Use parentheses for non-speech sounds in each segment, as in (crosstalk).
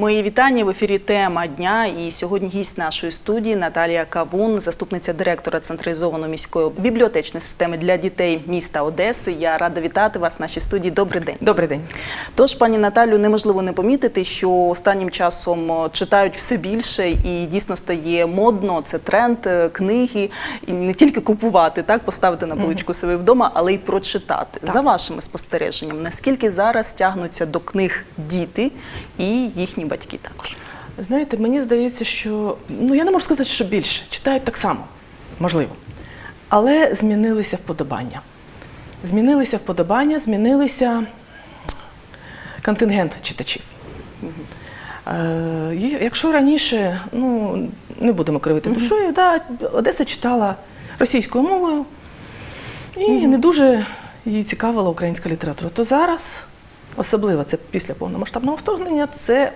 Мої вітання в ефірі тема дня. І сьогодні гість нашої студії Наталія Кавун, заступниця директора централізованої міської бібліотечної системи для дітей міста Одеси. Я рада вітати вас в нашій студії. Добрий день. Добрий день. Тож, пані Наталю, неможливо не помітити, що останнім часом читають все більше і дійсно стає модно. Це тренд е, книги, і не тільки купувати, так поставити на поличку себе вдома, але й прочитати. За вашими спостереженнями, наскільки зараз тягнуться до книг діти і їхні батьки також? Знаєте, мені здається, що ну я не можу сказати, що більше читають так само, можливо. Але змінилися вподобання. Змінилися вподобання, змінилися контингент читачів. Е, якщо раніше, ну не будемо кривити душою, да, Одеса читала російською мовою і не дуже її цікавила українська література, то зараз, особливо це після повномасштабного вторгнення, це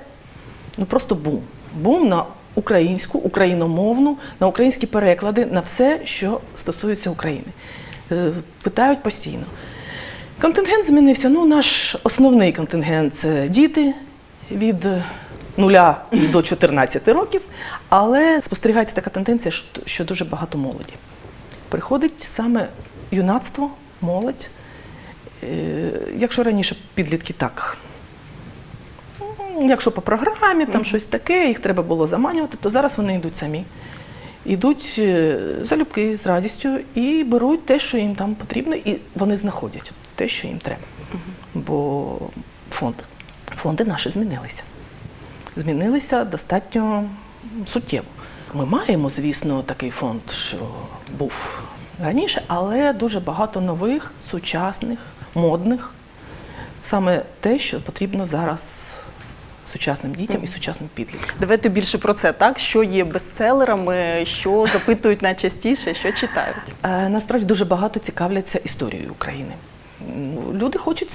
ну просто бум. Бум на українську, україномовну, на українські переклади, на все, що стосується України. Е, Питають постійно. Контингент змінився. Ну, наш основний контингент це діти від нуля до 14 років, але спостерігається така тенденція, що- дуже багато молоді. Приходить саме юнацтво, молодь. Е, Якщо раніше підлітки так Якщо по програмі там щось таке, їх треба було заманювати, то зараз вони йдуть самі. Йдуть е, залюбки з радістю і беруть те, що їм там потрібно, і вони знаходять те, що їм треба. Бо фонд, фонди наші змінилися. Змінилися достатньо суттєво. Ми маємо, звісно, такий фонд, що був раніше, але дуже багато нових, сучасних, модних саме те, що потрібно зараз сучасним дітям і сучасним підліткам. Давайте більше про це, так? Що є бестселерами, що запитують найчастіше, що читають. Е, Насправді дуже багато цікавляться історією України. Люди хочуть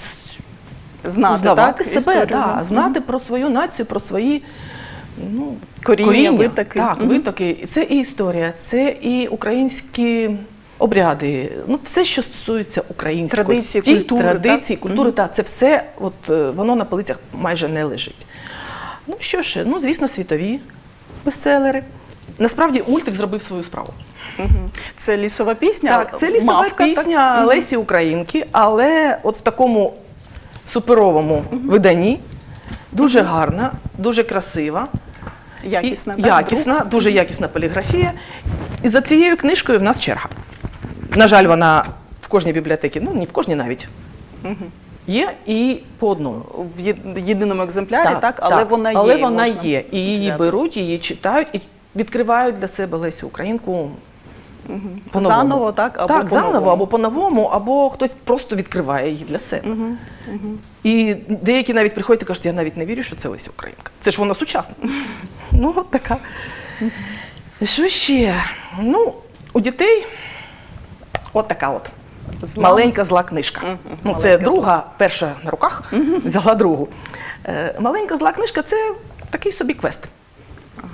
Знати, так? себе, історію. да, знати про свою націю, про свої ну, Коріння, витоки. Так, витоки. Це і історія, це і українські обряди. Ну, все, що стосується української Традиції, культури, традиції, так? культури, так, це все от, е, воно на полицях майже не лежить. Ну що ж, ну звісно, світові бестселери. Насправді мультик зробив свою справу. Це лісова пісня. Так, це лісова Мавка, пісня Мгм. Лесі Українки, але от в такому суперовому виданні, дуже гарна, дуже красива. Якісна, і, так, якісна, дуже якісна поліграфія. І за цією книжкою в нас черга. На жаль, вона в кожній бібліотеці, ну не в кожній навіть. Є і по одному. в єдиному екземплярі, так, але вона є. Але вона можна є. І її взяти. беруть, її читають і відкривають для себе Лесю Українку. по-новому. Заново, так, або так, заново, по-новому. або по-новому, або хтось просто відкриває її для себе. І деякі навіть приходять і кажуть, я навіть не вірю, що це Леся Українка. Це ж вона сучасна. (laughs) ну, от така. Що ще? Ну, у дітей от така от. Зла. Маленька зла книжка. Мгм, Ну, це маленька друга, перша на руках, взяла другу. Е, маленька зла книжка це такий собі квест.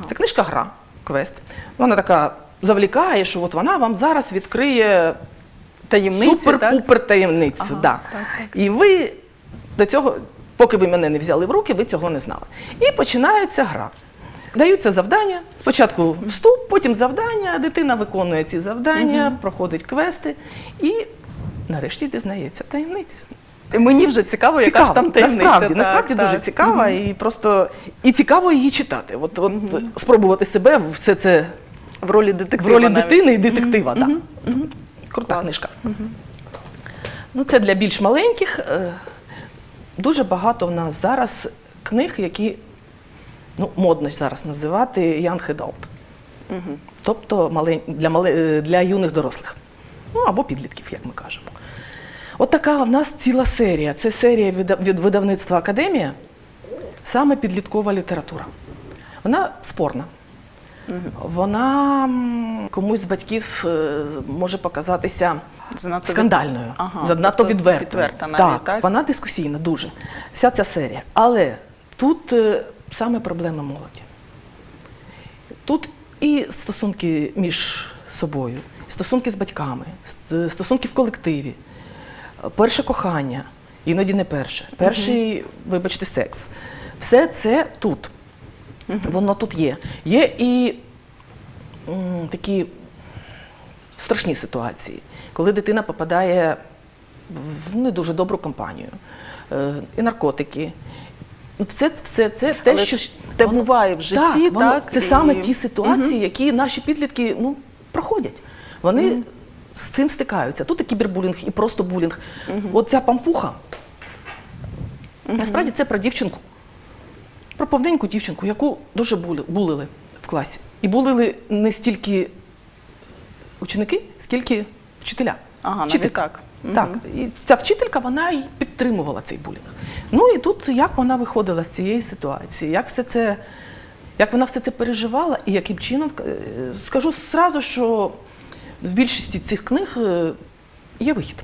Це книжка гра, квест. Вона така завлікає, що от вона вам зараз відкриє Таємниці, так? супер-пупер таємницю. Ага, да. так, так. І ви до цього, поки ви мене не взяли в руки, ви цього не знали. І починається гра. Даються завдання. Спочатку вступ, потім завдання. Дитина виконує ці завдання, проходить квести і нарешті дізнається таємницю. Мені вже цікаво, яка ж там таємниця. Насправді, так, насправді так. дуже цікава і просто і цікаво її читати. От, от спробувати себе в все це В ролі в детектива ролі навіть. дитини і детектива. так. Крута Клас. книжка. Ну, це для більш маленьких. Е, Дуже багато в нас зараз книг, які ну, модно зараз називати young adult. Тобто малень... для, мале... е, для юних дорослих. Ну або підлітків, як ми кажемо. От така в нас ціла серія. Це серія від, від видавництва Академія, саме підліткова література. Вона спорна. Вона комусь з батьків е, може показатися Занадто від- скандальною, Ага, занадто тобто відвертою. відверта навіть, так, так? вона дискусійна дуже. Вся ця серія. Але тут е, саме проблема молоді. Тут і стосунки між собою, стосунки з батьками, стосунки в колективі, перше кохання, іноді не перше, перший, вибачте, секс. Все це тут. Воно тут є. Є і м, такі страшні ситуації, коли дитина попадає в не дуже добру компанію, е, і наркотики. Все, все це те, Але що те буває в житті, воно- так, Це і- саме ті ситуації, які наші підлітки ну, проходять. Вони з цим стикаються. Тут і кібербулінг, і просто булінг. От ця пампуха. Насправді це про дівчинку. Про повненьку дівчинку, яку дуже були- булили в класі. І булили не стільки ученики, скільки вчителя. Ага, навіть Вчителька. так. Так, і ця вчителька вона і підтримувала цей булінг. Ну і тут як вона виходила з цієї ситуації, як все це, як вона все це переживала і яким чином е, скажу зразу, що в більшості цих книг е, є вихід.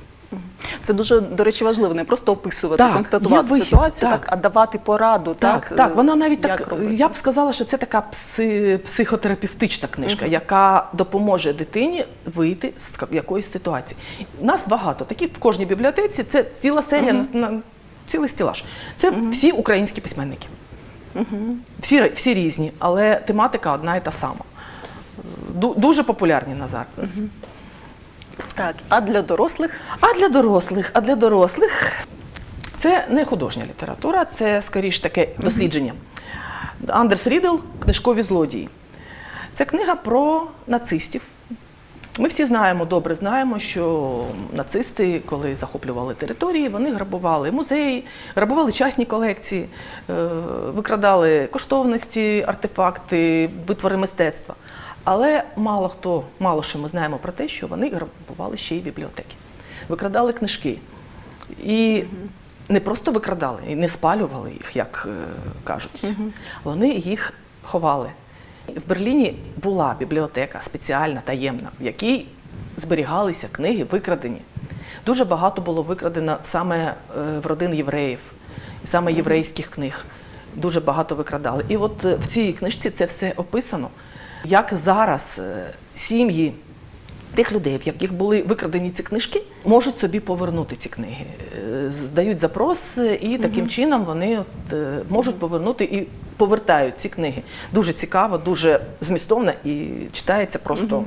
Це дуже, до речі, важливо, не просто описувати, Так, констатувати вихід, ситуацію, так. так. а давати пораду. Так, Так, так, е, вона навіть як так, робити. я б сказала, що це така пси, психотерапевтична книжка, яка допоможе дитині вийти з якоїсь ситуації. Нас багато, такі в кожній бібліотеці, це ціла серія, на, на, цілий стілаж. Це всі українські письменники. Всі, ри- всі різні, але тематика одна і та сама. Ду- дуже популярні на зараз. Так, а для дорослих А для дорослих, а для дорослих це не художня література, це скоріш таке дослідження. Андерс Рідл Книжкові злодії. Це книга про нацистів. Ми всі знаємо, добре знаємо, що нацисти, коли захоплювали території, вони грабували музеї, грабували частні колекції, е, викрадали коштовності, артефакти, витвори мистецтва. Але мало хто, мало що ми знаємо про те, що вони грабували ще й бібліотеки, викрадали книжки. І не просто викрадали, і не спалювали їх, як е, кажуть. Вони їх ховали. В Берліні була бібліотека спеціальна, таємна, в якій зберігалися книги, викрадені. Дуже багато було викрадено саме е, в родин євреїв, саме єврейських книг. Дуже багато викрадали. І от е, в цій книжці це все описано, як зараз е, сім'ї тих людей, в яких були викрадені ці книжки, можуть собі повернути ці книги. Е, Здають запрос, і таким чином вони от, е, можуть повернути і повертають ці книги. Дуже цікаво, дуже змістовно і читається просто.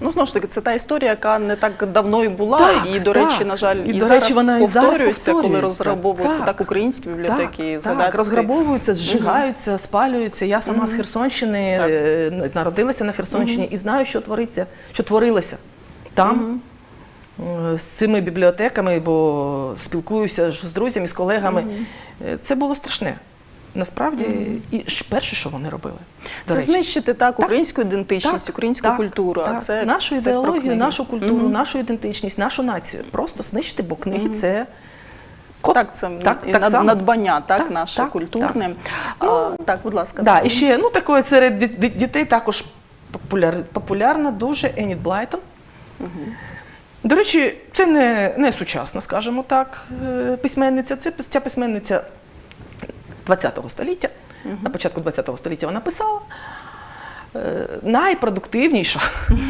Ну, знову ж таки, це та історія, яка не так давно і була, Так, і, до так. речі, на жаль, І, і, до зараз речі, вона і зараз повторюється, коли розграбовуються так. Так. українські бібліотеки, так, так, розграбовуються, зжигаються, спалюються. Я сама з Херсонщини Так. е, народилася на Херсонщині і знаю, що твориться, що творилося там. е, З цими бібліотеками, бо спілкуюся ж з друзями, з колегами. Е, Це було страшне. Насправді, і перше, що вони робили. Це знищити так українську ідентичність, Так, українську так, культуру. А це нашу це ідеологію, нашу культуру, нашу ідентичність, нашу націю. Просто знищити, бо книги це код. Так, це Так, і так над- само. надбання, так, Так, наше так, культурне. А, так, будь ласка. Да, і ще ну такої серед ді- ді- дітей також популяр, популярна дуже Еніт Блайтон. До речі, це не, не сучасна, скажімо так, е, письменниця. Це ця письменниця 20-го століття. На початку 20-го століття вона писала. Е, Найпродуктивніша,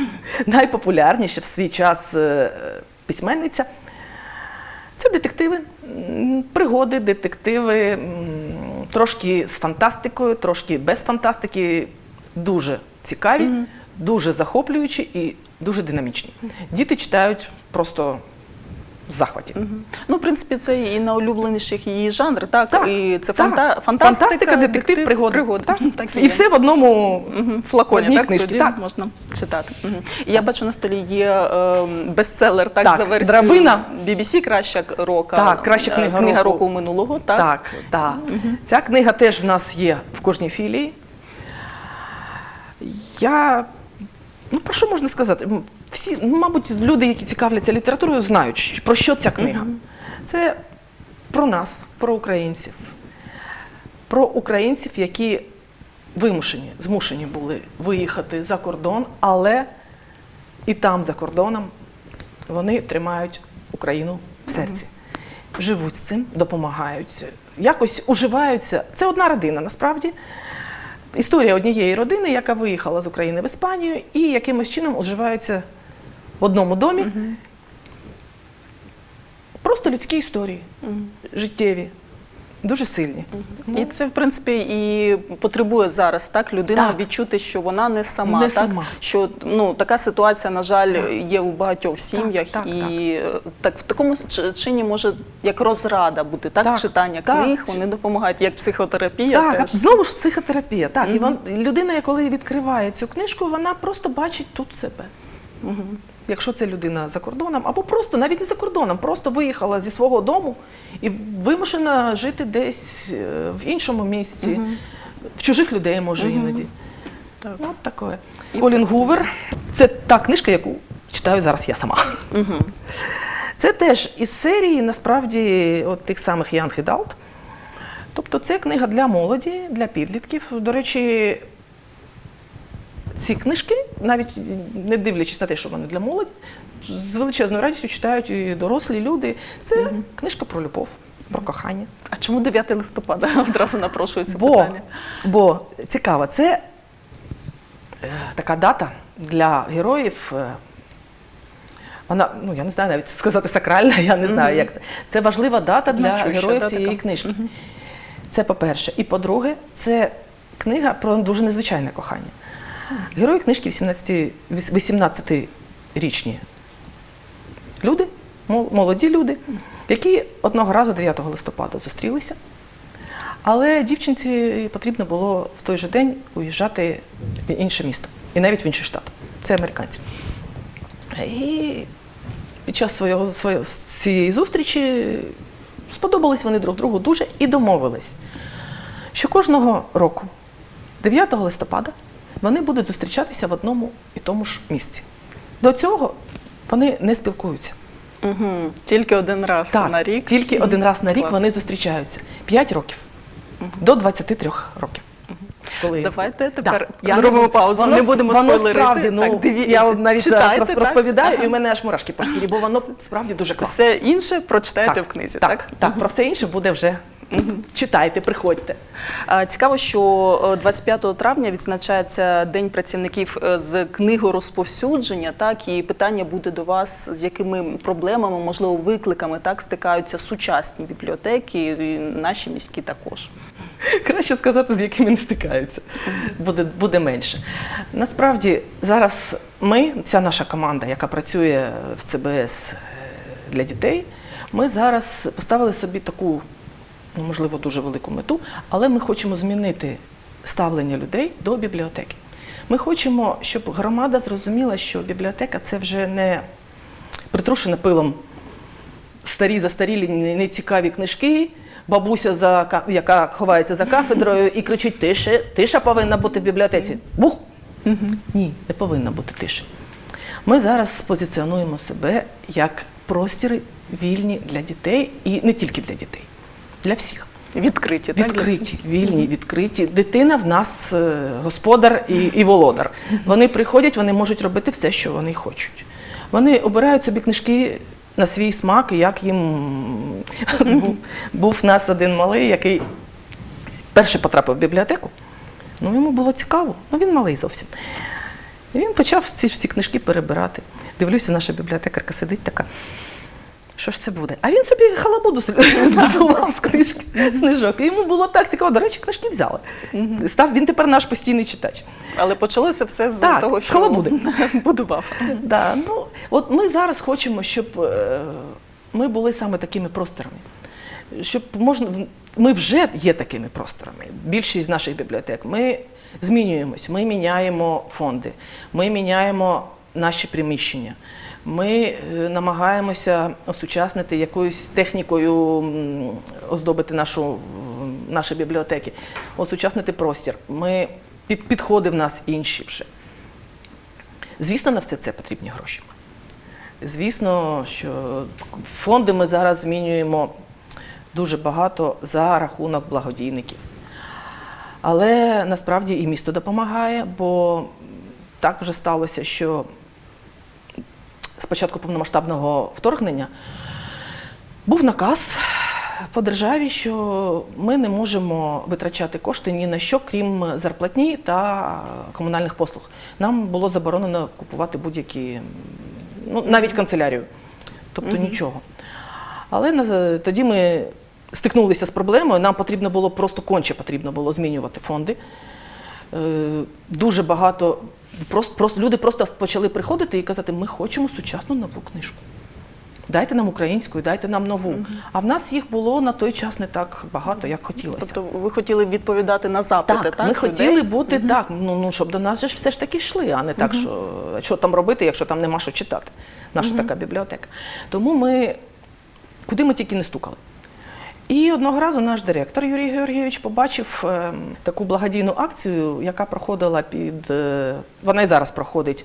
(laughs) найпопулярніша в свій час е, письменниця. Це детективи, пригоди, детективи, трошки з фантастикою, трошки без фантастики. Дуже цікаві, дуже захоплюючі і дуже динамічні. Діти читають просто в захваті. Ну, в принципі, це і найулюбленіших її жанр, так? Так, і це так. фанта... фантастика, детектив, пригоди. Так, так і все в одному Мгм, флаконі, так, тоді Так. можна читати. І я бачу, на столі є е, бестселер так, Так, за версією «Драбина». BBC «Краща рока, Так, «Краща е, книга книга року». року минулого. Так? Так, так. Ця книга теж в нас є в кожній філії. Я. Ну, про що можна сказати? Всі, ну, мабуть, люди, які цікавляться літературою, знають, про що ця книга. Це про нас, про українців. Про українців, які вимушені, змушені були виїхати за кордон, але і там, за кордоном, вони тримають Україну в серці. Живуть з цим, допомагають, якось уживаються. Це одна родина насправді. Історія однієї родини, яка виїхала з України в Іспанію і якимось чином уживаються в одному домі. Просто людські історії, життєві. Дуже сильні. І це, в принципі, і потребує зараз так людина Так. відчути, що вона не сама, Не так сама. що ну така ситуація, на жаль, є у багатьох сім'ях, так, і е, так в такому чині може як розрада бути, так, Так, читання так. книг, вони допомагають, як психотерапія. Так, теж. знову ж психотерапія. Так, і вон, людина, коли відкриває цю книжку, вона просто бачить тут себе. Якщо це людина за кордоном, або просто навіть не за кордоном, просто виїхала зі свого дому і вимушена жити десь е, в іншому місті, в чужих людей може іноді. Так. От таке. Колін Гувер це та книжка, яку читаю зараз я сама. Це теж із серії, насправді, от тих самих Young Adult. Тобто це книга для молоді, для підлітків. До речі, ці книжки, навіть не дивлячись на те, що вони для молоді, з величезною радістю читають і дорослі люди. Це книжка про любов, про кохання. А чому 9 листопада (laughs) одразу напрошується Бо, питання? бо цікаво, це е, така дата для героїв. е, Вона, ну я не знаю навіть (laughs) сказати сакральна, я не знаю, як це. Це важлива дата для героїв цієї така. книжки. Це по-перше. І по-друге, це книга про дуже незвичайне кохання. Герої книжки 18 18-річні люди, молоді люди, які одного разу 9 листопада зустрілися. Але дівчинці потрібно було в той же день уїжджати в інше місто, і навіть в інший штат. Це американці. І під час свого, свого, цієї зустрічі сподобались вони друг другу дуже і домовились, що кожного року, 9 листопада, вони будуть зустрічатися в одному і тому ж місці. До цього вони не спілкуються. Угу. Тільки один раз Так, на рік. Тільки один раз на рік Клас. вони зустрічаються. 5 років до 23 років. Коли Давайте тепер я зробимо паузу, воно не будемо воно спойлерити. Справді, ну, Так, диві- Я навіть читайте, зараз так? розповідаю, Ага. і в мене аж мурашки по шкірі, бо воно справді дуже класно. Все інше прочитаєте в книзі, так? Так, так, про все інше буде вже. Читайте, приходьте. Цікаво, що е, 25 травня відзначається День працівників е, з книгорозповсюдження. Так і питання буде до вас, з якими проблемами, можливо, викликами так стикаються сучасні бібліотеки, і наші міські також. Краще сказати, з якими не стикаються. Буде, буде менше. Насправді, зараз ми, ця наша команда, яка працює в ЦБС е, для дітей, ми зараз поставили собі таку, ну, можливо, дуже велику мету, але ми хочемо змінити ставлення людей до бібліотеки. Ми хочемо, щоб громада зрозуміла, що бібліотека це вже не притрушена пилом старі застарілі нецікаві книжки. Бабуся, за, яка ховається за кафедрою і кричить: тише, тиша повинна бути в бібліотеці. Бух! Ні, не повинна бути тиша. Ми зараз позиціонуємо себе як простіри вільні для дітей, і не тільки для дітей, для всіх. Відкриті, так? Відкриті, вільні, відкриті. Дитина в нас е, господар і, і володар. Вони приходять, вони можуть робити все, що вони хочуть. Вони обирають собі книжки на свій смак, і як їм був, був в нас один малий, який перший потрапив в бібліотеку. Ну, йому було цікаво, ну він малий зовсім. І він почав ці всі книжки перебирати. Дивлюся, наша бібліотекарка сидить така. Що ж це буде? А він собі халабуду (laughs) збудував з книжки, з книжок. І йому було так цікаво. До речі, книжки взяли. Став він тепер наш постійний читач. Але почалося все з Так, того, що халабуди. (laughs) будував. Да, ну, от ми зараз хочемо, щоб е, ми були саме такими просторами. Щоб можна, ми вже є такими просторами. Більшість з наших бібліотек. Ми змінюємось, ми міняємо фонди, ми міняємо наші приміщення. Ми е, намагаємося осучаснити якоюсь технікою, оздобити нашу, наші бібліотеки, осучаснити простір. Ми, під, підходи в нас інші вже. Звісно, на все це потрібні гроші. Звісно, що фонди ми зараз змінюємо дуже багато за рахунок благодійників. Але насправді і місто допомагає, бо так вже сталося, що з початку повномасштабного вторгнення був наказ по державі, що ми не можемо витрачати кошти ні на що, крім зарплатні та комунальних послуг. Нам було заборонено купувати будь-які, ну навіть канцелярію, тобто нічого. Але на- тоді ми стикнулися з проблемою. Нам потрібно було просто конче потрібно було змінювати фонди. Е, Дуже багато просто, просто люди просто почали приходити і казати, ми хочемо сучасну нову книжку. Дайте нам українську, дайте нам нову. А в нас їх було на той час не так багато, як хотілося. Тобто ви хотіли відповідати на запити, так? Так, ми людей? хотіли бути так, ну, ну щоб до нас же ж все ж таки йшли, а не так, що, що там робити, якщо там нема що читати. Наша така бібліотека. Тому ми куди ми тільки не стукали. І одного разу наш директор Юрій Георгійович побачив е, таку благодійну акцію, яка проходила під е, вона і зараз проходить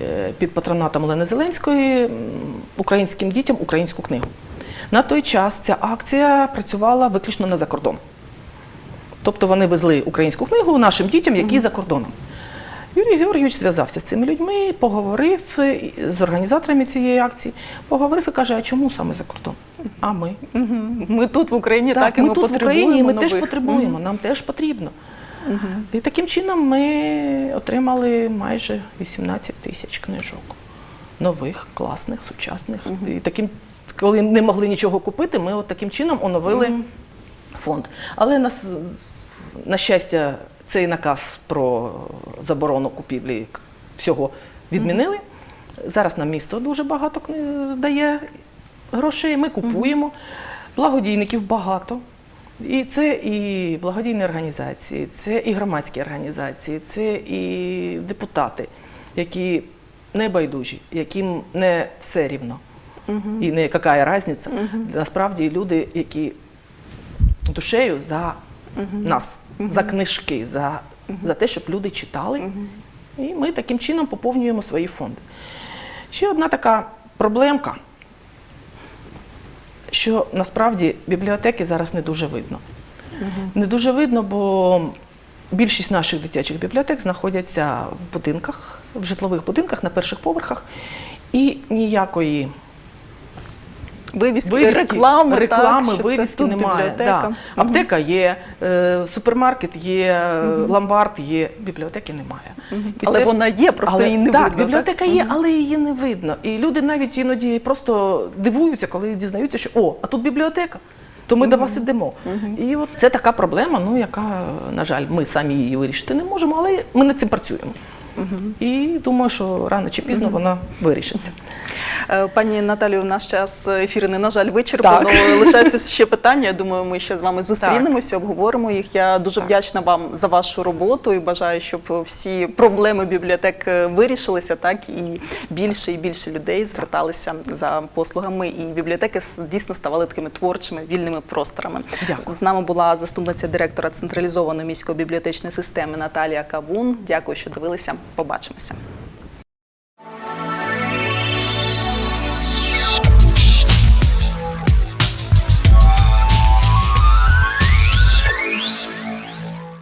е, під патронатом Олени Зеленської українським дітям українську книгу. На той час ця акція працювала виключно на закордон. Тобто вони везли українську книгу нашим дітям, які за кордоном. Юрій Георгійович зв'язався з цими людьми, поговорив е, з організаторами цієї акції, поговорив і каже, а чому саме за кордон? А ми? Ми тут в Україні так, і ми ми тут в Україні, ми нових. теж потребуємо, нам теж потрібно. І таким чином ми отримали майже 18 тисяч книжок. Нових, класних, сучасних. І таким, коли не могли нічого купити, ми от таким чином оновили фонд. Але нас, на щастя, цей наказ про заборону купівлі всього відмінили. Зараз нам місто дуже багато дає грошей, ми купуємо, благодійників багато. І це і благодійні організації, це і громадські організації, це і депутати, які не байдужі, яким не все рівно. І не яка різниця. Насправді люди, які душею за нас, за книжки, за, за те, щоб люди читали. І ми таким чином поповнюємо свої фонди. Ще одна така проблемка, що насправді бібліотеки зараз не дуже видно. Не дуже видно, бо більшість наших дитячих бібліотек знаходяться в будинках, в житлових будинках на перших поверхах, і ніякої Вивіски, вивіски, реклами, реклами так, що вивіски це тут немає. бібліотека. Да. Аптека є, е, супермаркет є, е, ломбард є, бібліотеки немає. І Але вона є, просто її не так, видно, так? Бібліотека є, але її не видно. І люди навіть іноді просто дивуються, коли дізнаються, що о, а тут бібліотека. То ми до вас ідемо. І от це така проблема, ну яка, на жаль, ми самі її вирішити не можемо, але ми над цим працюємо. І думаю, що рано чи пізно вона вирішиться. Е, Пані Наталію, наш час ефірний, на жаль, вичерпано. Так. (laughs) Лишаються ще питання. Я думаю, ми ще з вами зустрінемося, обговоримо їх. Я дуже вдячна вам за вашу роботу і бажаю, щоб всі проблеми бібліотек е, вирішилися, так і більше і більше людей зверталися за послугами. І бібліотеки дійсно ставали такими творчими вільними просторами. Дякую. З нами була заступниця директора централізованої міської бібліотечної системи Наталія Кавун. Дякую, що дивилися. Побачимося.